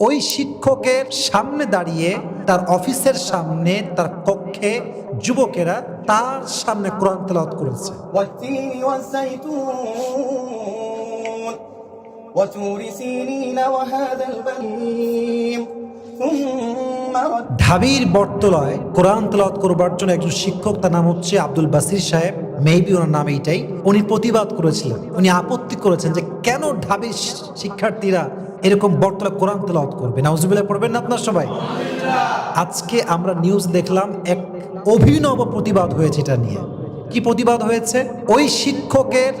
ওই শিক্ষকের সামনে দাঁড়িয়ে তার অফিসের সামনে তার কক্ষে যুবকেরা তার সামনে কোরআন তেলাওয়াত করেছে। ঢাবির বটতলায় কোরআন তেলাওয়াত করবার জন্য একজন শিক্ষক তার নাম হচ্ছে আব্দুল বাসির সাহেব। মেবি ওনার নাম এইটাই। উনি প্রতিবাদ করেছিলেন। উনি আপত্তি করেছেন যে কেন ঢাবির শিক্ষার্থীরা এরকম বটতলা কোরআন তেলাওয়াত করবে। নাউজুবিল্লাহ পড়বেন না আপনার সবাই? আজকে আমরা নিউজ দেখলাম এক অভিনব প্রতিবাদ হয়েছে এটা নিয়ে। কি প্রতিবাদ হয়েছে? ওই শিক্ষকের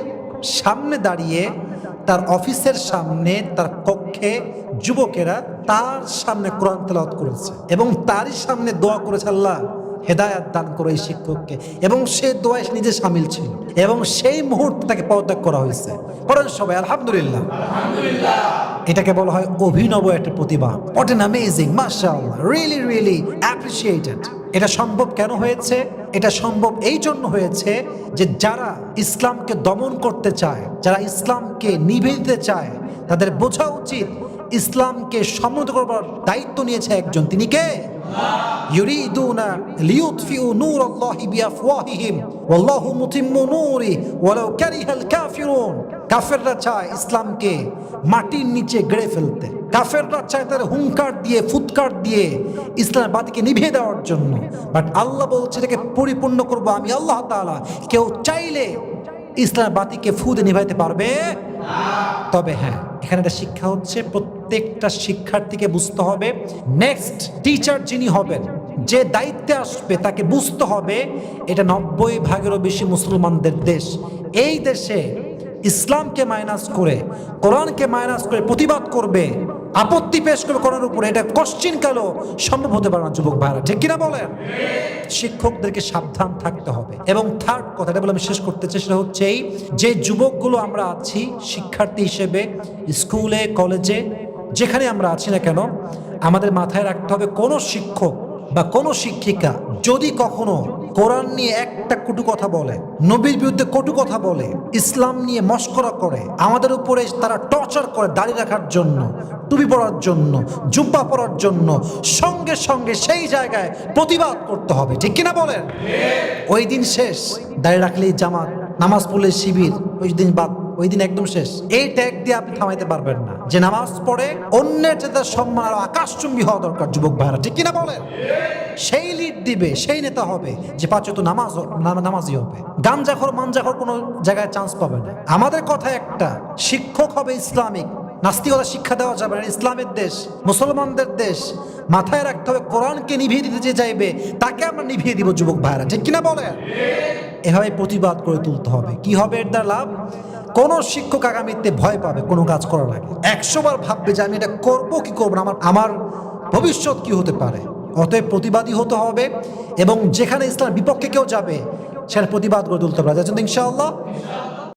সামনে দাঁড়িয়ে তার অফিসের সামনে তার কক্ষে যুবকেরা তার সামনে কোরআন তেলাওয়াত করেছে এবং তারই সামনে দোয়া করেছে আল্লাহ, হেদায়াত দান করো এই শিক্ষককে। এবং সে দোয়ায় নিজে সামিল ছিল এবং সেই মুহূর্তে তাকে পদত্যাগ করা হয়েছে। পড়েন সবাই, আলহামদুলিল্লাহ। এটাকে বলা হয় অভিনব একটা প্রতিভা হোয়াট এন অ্যামেজিং মাশাআল্লাহ রিয়েলি রিয়েলি অ্যাপ্রিসিয়েটেড এটা সম্ভব কেন হয়েছে? এটা সম্ভব এই জন্য হয়েছে যে যারা ইসলামকে দমন করতে চায়, যারা ইসলামকে নিভে দিতে চায়, তাদের বোঝা উচিত ইসলামকে সমৃদ্ধ করবার দায়িত্ব নিয়েছে একজন। তিনি কে? ইউরিদুনা লিউতফিউ নূর আল্লাহি বিআফওয়াহিহিম। ওয়াল্লাহু মুতিম্মু নূরি ওয়ালাউ কারিহাল কাফিরুন। কাফেররা চায় ইসলামকে মাটির নিচে গড়ে ফেলতে। কাফেররা চায় তার হুঙ্কার দিয়ে, ফুৎকার দিয়ে ইসলামের বাতিকে নিভিয়ে দেওয়ার জন্য। বাট আল্লাহ বলছে, এটাকে পরিপূর্ণ করব আমি আল্লাহ তাআলা। কেউ চাইলে ইসলামের বাতিকে ফুদে নিভাইতে পারবে? তবে হ্যাঁ এখানে একটা শিক্ষা হচ্ছে প্রত্যেকটা শিক্ষার্থীকে বুঝতে হবে। নেক্সট টিচার যিনি হবেন, যে দায়িত্বে আসবে, তাকে বুঝতে হবে এটা নব্বই ভাগেরও বেশি মুসলমানদের দেশ। এই দেশে ইসলামকে মাইনাস করে, কোরআনকে মাইনাস করে প্রতিবাদ করবে, আপত্তি পেশ করবে কোরআনের উপরে, এটা কশ্চিন কালো সম্ভব হতে পারে না, যুবক ভাইরা। ঠিক কিনা বলেন? শিক্ষকদেরকে সাবধান থাকতে হবে। এবং থার্ড কথাটা বলে আমি শেষ করতে চাই, সেটা হচ্ছে এই, যে যুবকগুলো আমরা আছি, শিক্ষার্থী হিসেবে, স্কুলে, কলেজে যেখানে আমরা আছি না কেন আমাদের মাথায় রাখতে হবে কোনো শিক্ষক বা কোনো শিক্ষিকা যদি কখনো কোরআন নিয়ে একটা কটু কথা বলে নবীর বিরুদ্ধে কটু কথা বলে ইসলাম নিয়ে মস্করা করে আমাদের উপরে তারা টর্চার করে দাড়ি রাখার জন্য টুপি পরার জন্য জুব্বা পরার জন্য সঙ্গে সঙ্গে সেই জায়গায় প্রতিবাদ করতে হবে। ঠিক কিনা বলেন? ওই দিন শেষ দাড়ি রাখলেই জামাত নামাজ পড়লে শিবির ওই দিন বাদ ওই দিন একদম শেষ। এই ট্যাগ দিয়ে আপনি থামাইতে পারবেন না। যে নামাজ পড়ে অন্যের যে তার সম্মান আরও আকাশচুম্বী হওয়া দরকার, যুবক ভাইরা। ঠিক কিনা বলেন? সেই লিড দিবে, সেই নেতা হবে যে পাঁচ তো নামাজ নাম- নামাজি হবে। গাঞ্জাখর, মানজাখর কোনো জায়গায় চান্স পাবে না। আমাদের কথা একটা, শিক্ষক হবে ইসলামিক। নাস্তিকতা শিক্ষা দেওয়া যাবে না। ইসলামের দেশ, মুসলমানদের দেশ। মাথায় রাখতে হবে, কোরআনকে নিভিয়ে দিতে যে চাইবে, তাকে আমরা নিভিয়ে দিব, যুবক ভাইরা। ঠিক কিনা বলেন? এভাবে প্রতিবাদ করে তুলতে হবে। কি হবে এর দ্বারা লাভ? কোন শিক্ষক আগামীতে ভয় পাবে, কোনো কাজ করার আগে। একশোবার ভাববে যে আমি এটা করব, কি করব আমার আমার ভবিষ্যৎ কি হতে পারে? অতএব প্রতিবাদী হতে হবে এবং যেখানে ইসলাম বিপক্ষে কেউ যাবে সেটা প্রতিবাদ গড়ে তুলতে পারে যাচ্ছেন ইনশাআল্লাহ?